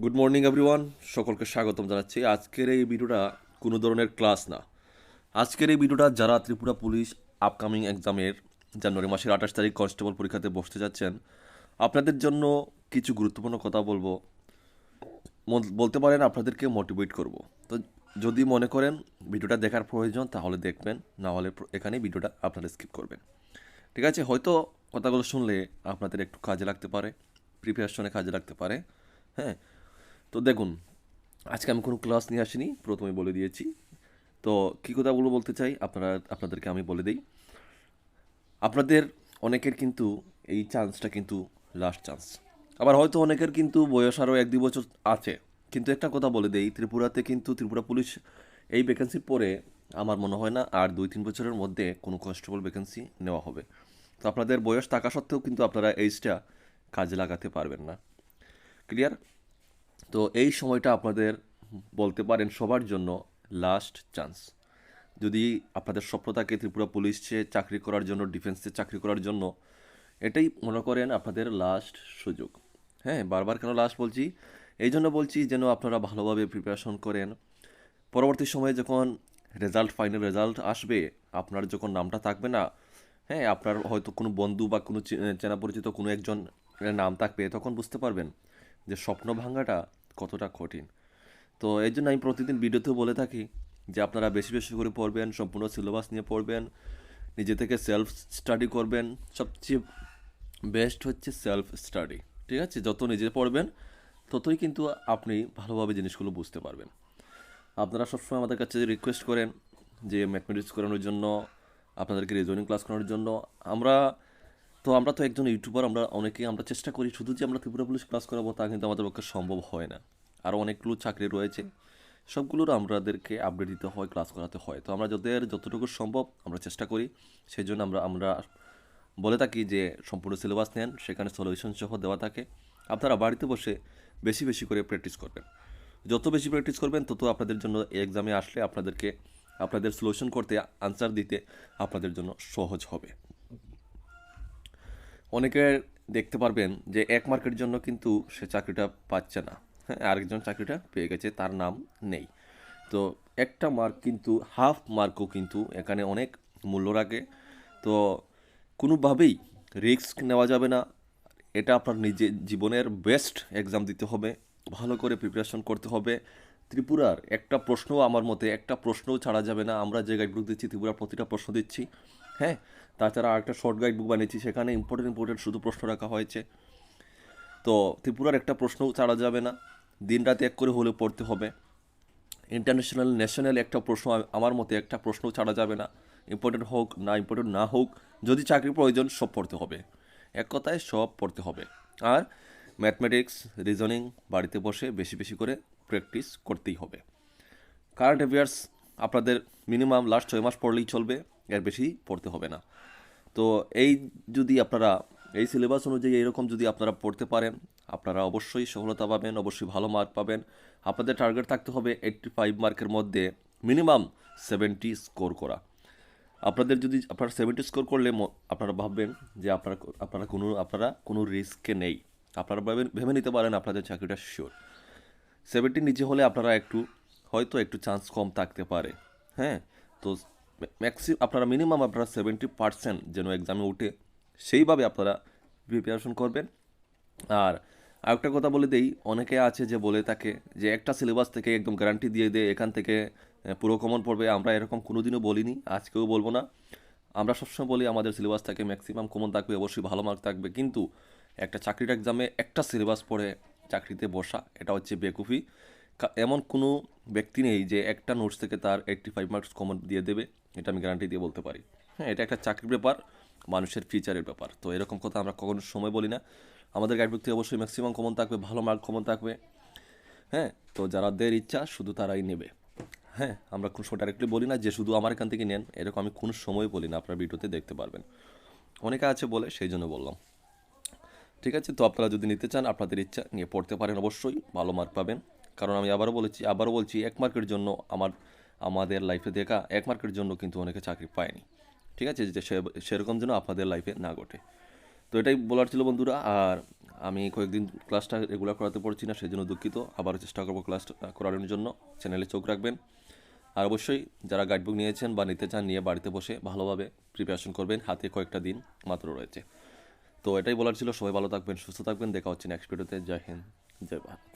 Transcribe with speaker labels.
Speaker 1: Good morning everyone সকলকে স্বাগতম জানাচ্ছি। আজকের এই ভিডিওটা কোনো ধরনের ক্লাস না। আজকের এই ভিডিওটা যারা ত্রিপুরা পুলিশ আপকামিং এক্সামের জানুয়ারি মাসের আঠাশ তারিখ কনস্টেবল পরীক্ষাতে বসতে যাচ্ছেন, আপনাদের জন্য কিছু গুরুত্বপূর্ণ কথা বলব। বলতে পারেন আপনাদেরকে মোটিভেট করব। তো যদি মনে করেন ভিডিওটা দেখার প্রয়োজন, তাহলে দেখবেন, না হলে এখানে ভিডিওটা আপনারা স্কিপ করবেন। ঠিক আছে? হয়তো কথাগুলো শুনলে আপনাদের একটু কাজে লাগতে পারে প্রিপারেশনে কাজে লাগতে পারে হ্যাঁ? তো দেখুন, আজকে আমি কোনো ক্লাস নিয়ে আসিনি, প্রথমে বলে দিয়েছি। তো কী কথাগুলো বলতে চাই? আপনারা, আপনাদেরকে আমি বলে দিই। আপনাদের অনেকের কিন্তু এই চান্সটা কিন্তু লাস্ট চান্স আবার হয়তো অনেকের কিন্তু বয়স আরও এক দুই বছর আছে। কিন্তু একটা কথা বলে দেই, ত্রিপুরাতে কিন্তু ত্রিপুরা পুলিশ এই ভ্যাকেন্সি পরে আমার মনে হয় না আর দুই, তিন বছরের মধ্যে কোনো কনস্টেবল ভ্যাকেন্সি নেওয়া হবে। তো আপনাদের বয়স থাকা সত্ত্বেও কিন্তু আপনারা এইজটা কাজে লাগাতে পারবেন না। ক্লিয়ার তো এই সময়টা আপনাদের বলতে পারেন সবার জন্য লাস্ট চান্স যদি আপনাদের স্বপ্ন থাকে ত্রিপুরা পুলিশে চাকরি করার জন্য ডিফেন্সে চাকরি করার জন্য, এটাই মনে করেন আপনাদের লাস্ট সুযোগ। হ্যাঁ বারবার কেন লাস্ট বলছি? এই জন্য বলছি যেন আপনারা ভালোভাবে প্রিপারেশন করেন। পরবর্তী সময়ে যখন রেজাল্ট ফাইনাল রেজাল্ট আসবে, আপনার যখন নামটা থাকবে না হ্যাঁ আপনার হয়তো কোনো বন্ধু বা কোনো চেনা পরিচিত কোনো একজন নাম থাকবে, তখন বুঝতে পারবেন যে স্বপ্ন ভাঙাটা কতটা কঠিন। তো এই জন্য আমি প্রতিদিন ভিডিওতেও বলে থাকি যে আপনারা বেশি বেশি করে পড়বেন, সম্পূর্ণ সিলেবাস নিয়ে পড়বেন, নিজে থেকে সেলফ স্টাডি করবেন। সবচেয়ে বেস্ট হচ্ছে সেলফ স্টাডি ঠিক আছে? যত নিজে পড়বেন, ততই কিন্তু আপনি ভালোভাবে জিনিসগুলো বুঝতে পারবেন। আপনারা সবসময় আমাদের কাছে রিকোয়েস্ট করেন যে ম্যাথমেটিক্স করানোর জন্য, আপনাদেরকে রিজনিং ক্লাস করানোর জন্য। আমরা তো আমরা তো একজন ইউটিউবার আমরা অনেকেই আমরা চেষ্টা করি শুধু যে আমরা ত্রিপুরা পুলিশ ক্লাস করাবো, তা কিন্তু আমাদের পক্ষে সম্ভব হয় না। আরও অনেকগুলো চাকরি রয়েছে। সবগুলোর আমাদেরকে আপডেট দিতে হয় ক্লাস করাতে হয়। তো আমরা যাদের যতটুকু সম্ভব আমরা চেষ্টা করি। সেই জন্য আমরা আমরা বলে থাকি যে সম্পূর্ণ সিলেবাস নেন, সেখানে সলিউশন সহ দেওয়া থাকে। আপনারা বাড়িতে বসে বেশি বেশি করে প্র্যাকটিস করবেন। যত বেশি প্র্যাকটিস করবেন, তত আপনাদের জন্য এক্সামে আসলে আপনাদেরকে, আপনাদের সলিউশন করতে আনসার দিতে আপনাদের জন্য সহজ হবে। অনেকে দেখতে পারবেন যে এক মার্কের জন্য কিন্তু সে চাকরিটা পাচ্ছে না। হ্যাঁ আরেকজন চাকরিটা পেয়ে গেছে, তার নাম নেই। তো একটা মার্ক কিন্তু হাফ মার্কও কিন্তু এখানে অনেক মূল্য রাখে। তো কোনোভাবেই রিস্ক নেওয়া যাবে না। এটা আপনার নিজে, জীবনের বেস্ট এক্সাম দিতে হবে, ভালো করে প্রিপারেশন করতে হবে। ত্রিপুরার একটা প্রশ্নও আমার মতে, একটা প্রশ্নও ছাড়া যাবে না। আমরা যে গাইডবুক দিচ্ছি, ত্রিপুরার প্রতিটা প্রশ্ন দিচ্ছি। হ্যাঁ তাছাড়া আরেকটা শর্ট গাইড বুক বানিয়েছি, সেখানে ইম্পর্টেন্ট ইম্পর্টেন্ট শুধু প্রশ্ন রাখা হয়েছে। তো ত্রিপুরার একটা প্রশ্নও ছাড়া যাবে না। দিন রাত এক করে হলে পড়তে হবে। ইন্টারন্যাশনাল ন্যাশনাল একটা প্রশ্ন, আমার মতে একটা প্রশ্ন ছাড়া যাবে না। ইম্পর্টেন্ট হোক, না ইম্পর্টেন্ট না হোক, যদি চাকরি প্রয়োজন, সব পড়তে হবে। এক কথায়, সব পড়তে হবে। আর ম্যাথমেটিক্স রিজনিং বাড়িতে বসে বেশি বেশি করে প্র্যাকটিস করতেই হবে। কারেন্ট অ্যাফেয়ার্স আপনাদের মিনিমাম লাস্ট ছয় মাস পড়লেই চলবে। এর বেশি পড়তে হবে না। তো এই যদি আপনারা, এই সিলেবাস অনুযায়ী এরকম যদি আপনারা পড়তে পারেন, আপনারা অবশ্যই সফলতা পাবেন, অবশ্যই ভালো মার্ক পাবেন। আপনাদের টার্গেট থাকতে হবে এইট্টি ফাইভ মার্কের মধ্যে মিনিমাম সেভেন্টি স্কোর করা। আপনাদের যদি, আপনারা সেভেন্টি স্কোর করলে আপনারা ভাববেন যে আপনারা আপনারা কোনো আপনারা কোনো রিস্কে নেই। আপনারা ভাবেন ভেবে নিতে পারেন আপনাদের চাকরিটা শিওর সেভেন্টির নিচে হলে আপনারা একটু, হয়তো একটু চান্স কম থাকতে পারে। হ্যাঁ? তো ম্যাক্সি আপনারা মিনিমাম আপনারা সেভেন্টি পার্সেন্ট যেন এক্সামে উঠে সেইভাবে আপনারা প্রিপারেশন করবেন। আর আরেকটা কথা বলে দেই, অনেকে আছে যে বলে থাকে যে একটা সিলেবাস থেকে একদম গ্যারান্টি দিয়ে দেয়, এখান থেকে পুরো কমন পড়বে। আমরা এরকম কোনোদিনও বলিনি, আজকেও বলব না। আমরা সবসময় বলি আমাদের সিলেবাস থেকে ম্যাক্সিমাম কমন থাকবে, অবশ্যই ভালো মার্ক থাকবে। কিন্তু একটা চাকরির এক্সামে একটা সিলেবাস পড়ে চাকরিতে বসা, এটা হচ্ছে বেকুফি। এমন কোনো ব্যক্তি নেই যে একটা নোটস থেকে তার এইট্টি ফাইভ মার্কস কমন দিয়ে দেবে। এটা আমি গ্যারান্টি দিয়ে বলতে পারি। হ্যাঁ এটা একটা চাকরির ব্যাপার, মানুষের ফিউচারের ব্যাপার। তো এরকম কথা আমরা কখনো সময় বলি না। আমাদের গাইডবুক থেকে অবশ্যই ম্যাক্সিমাম কমন থাকবে, ভালো মার্ক কমন থাকবে। হ্যাঁ তো যারা যারাদের ইচ্ছা, শুধু তারাই নেবে। হ্যাঁ আমরা কোনো সময় ডাইরেক্টলি বলি না যে শুধু আমার এখান থেকে নেন। এরকম আমি কোনো সময় বলি না, আপনার ভিডিওতে দেখতে পারবেন। অনেকে আছে বলে, সেই জন্য বললাম। ঠিক আছে, তো আপনারা যদি নিতে চান, আপনাদের ইচ্ছা নিয়ে পড়তে পারেন অবশ্যই, ভালো মার্ক পাবেন। কারণ আমি আবারও বলেছি, আবারও বলছি, এক মার্কের জন্য আমার আমাদের লাইফে দেখা এক মার্কের জন্য কিন্তু অনেকে চাকরি পায়নি। ঠিক আছে? যে সেরকম যেন আপনাদের লাইফে না ঘটে। তো এটাই বলার ছিল বন্ধুরা। আর আমি কয়েকদিন ক্লাসটা রেগুলার করাতে পারছি না সেই জন্য দুঃখিত। আবারও চেষ্টা করব ক্লাস করানোর জন্য। চ্যানেলে চোখ রাখবেন। আর অবশ্যই যারা গাইডবুক নিয়েছেন বা নিতে চান, নিয়ে বাড়িতে বসে ভালোভাবে প্রিপারেশন করবেন। হাতে কয়েকটা দিন মাত্র রয়েছে। তো এটাই বলার ছিল। সবাই ভালো থাকবেন, সুস্থ থাকবেন। দেখা হচ্ছে নেক্সট ভিডিওতে জয় হিন্দ, জয় ভারত।